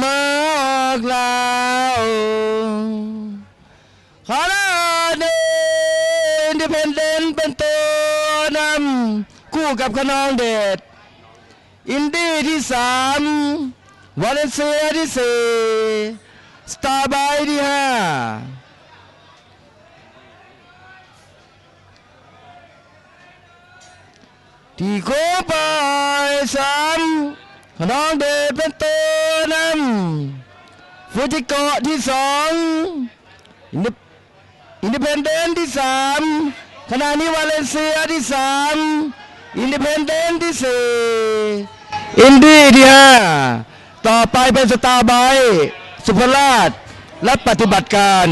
มาออกแล้วขอลาเดนดิเพนเดนเป็นตัวนำคู่กับขนองเดชอินดี้ที่สามวาเลนเซียที่สี่สตาร์บายที่ห้าที่โคไปสามขนองเดชเป็นตัว ฟูจิโกะที่สองอินดิอินดิเพนเดนที่สามขณะนี้วาเลนเซียที่สามอินดิเพนเดนที่สี่อินดี้ที่ห้าต่อไปเป็นสตาร์ไบสุภราชและปฏิบัติการ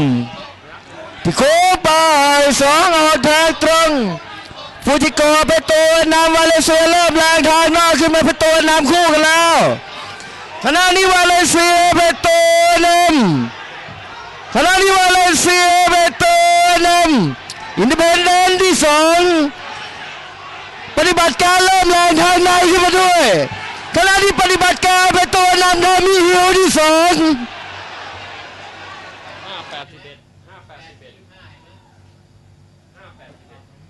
ที่โค้งไปสองออกทางตรงฟูจิโกะเป็นตัวนำวาเลนเซียเริ่มแรงทางนอกขึ้นมาเป็นตัวนำคู่กันแล้ว ธนะนิวาเลเซียเบโตนำธนะนิวาเลเซียเบโตนำอินเดิเพนเดนที่สองปฏิบัติการเริ่มแรงทางในขึ้นมาด้วยขณะที่ปฏิบัติการเบโตนำทำมีฮิวที่สอง581 581